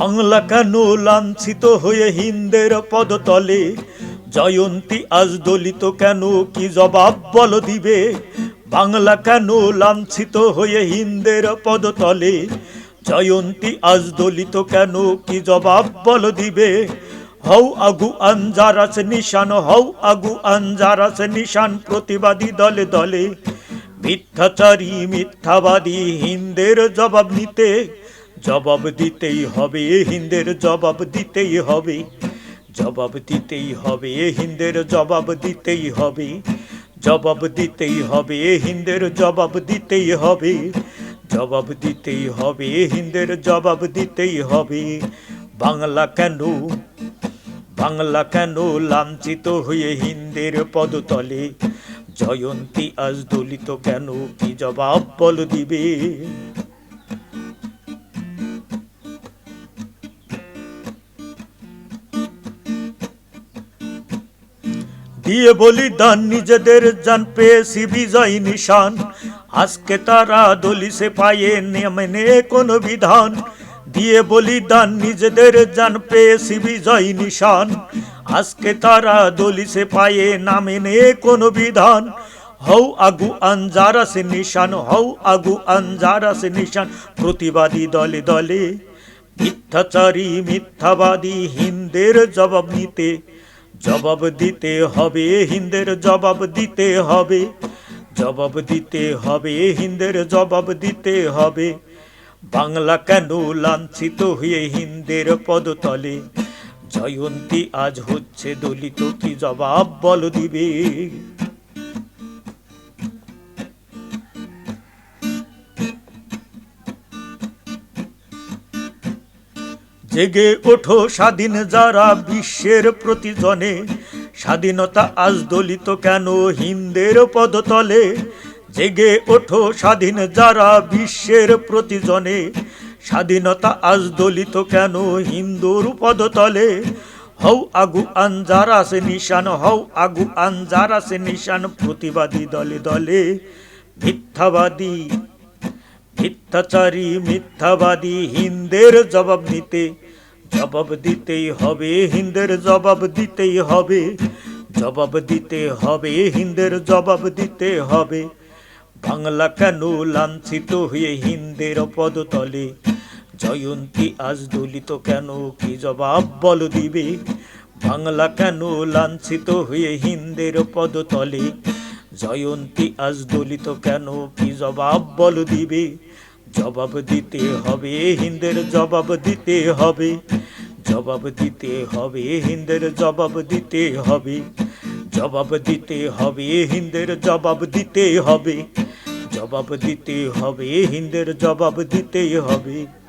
বাংলা কেন লাঞ্ছিত হয়ে হিন্দের পদতলে? জয়ন্তী আজ দলিত কেন? কি জবাব বল দিবে? বাংলা কেন লাঞ্ছিত হয়ে হিন্দের পদতলে? জয়ন্তী আজ দলিত কেন? কি জবাব বল দিবে? হও আগু আঞ্জারাস নিশান, হও আগু আঞ্জারাস নিশান প্রতিবাদী দলে দলে। মিথ্যাচারী, মিথ্যাবাদী হিন্দের জবাব নিতে জবাব দিতেই হবে এ হিন্দের, জবাব দিতেই হবে। জবাব দিতেই হবে এ হিন্দের, জবাব দিতেই হবে। জবাব দিতেই হবে এ হিন্দের, জবাব দিতেই হবে। জবাব দিতেই হবে এ হিন্দের, জবাব দিতেই হবে। বাংলা কেন? বাংলা কেন লাঞ্ছিত হয়ে হিন্দের পদতলে? জয়ন্তী আজ দলিত কেন? কি জবাব বল দিবে? দিয়ে বলি দান নিজেদের জান পেয়েছি বিজয় নিশান। আজকে তারা দলিসে পায়ে নেমে কোন বিধান। দিয়ে বলি দান নিজেদের জান পেয়েছি বিজয় নিশান। আজকে তারা দলিসে পায়ে নামে নে কোন বিধান। হও আগু আঞ্জারাসে নিশান, হও আগু আঞ্জারাসে নিশান। প্রতিবাদী দলে দলে মিথ্যাচারী, মিথ্যাবাদী, হিন্দের জবাব নিতে জবাব দিতে হবে, হিন্দের জবাব দিতে হবে। জবাব দিতে হবে, হিন্দের জবাব দিতে হবে। বাংলা কেন লাঞ্ছিত হয়ে হিন্দের পদতলে? জয়ন্তী আজ হচ্ছে দলিত, কি জবাব বল দিবে? জেগে ওঠো স্বাধীন যারা বিশ্বের প্রতিজনে। স্বাধীনতা আজ দলিত কেন হিন্দের পদতলে? জেগে ওঠো স্বাধীন যারা বিশ্বের প্রতিজনে। স্বাধীনতা আজ দলিত কেন হিন্দুর পদতলে? হও আগু আঞ্জারাসে নিশান, হও আগু আঞ্জারাসে নিশান। প্রতিবাদী দলে দলে মিথ্যাবাদী মিথ্যাচারী, মিথ্যাবাদী, হিন্দের জবাব নিতে। জবাব দিতেই হবে, হিন্দের জবাব দিতেই হবে। জবাব দিতে হবে, হিন্দের জবাব দিতে হবে। বাংলা কেন লাঞ্ছিত হয়ে হিন্দের পদতলে জয়ন্তী আজ দলিত কেন, কি জবাব বল দিবে? বাংলা কেন লাঞ্ছিত হয়ে হিন্দের পদতলে জয়ন্তী আজ দলিত কেন? কি জবাব বল দিবে? জবাব দিতে হবে হিন্দের, জবাব দিতে হবে। জবাব দিতে হবে হিন্দের, জবাব দিতে হবে। জবাব দিতে হবে হিন্দের, জবাব দিতে হবে। জবাব দিতে হবে হিন্দের, জবাব দিতে হবে।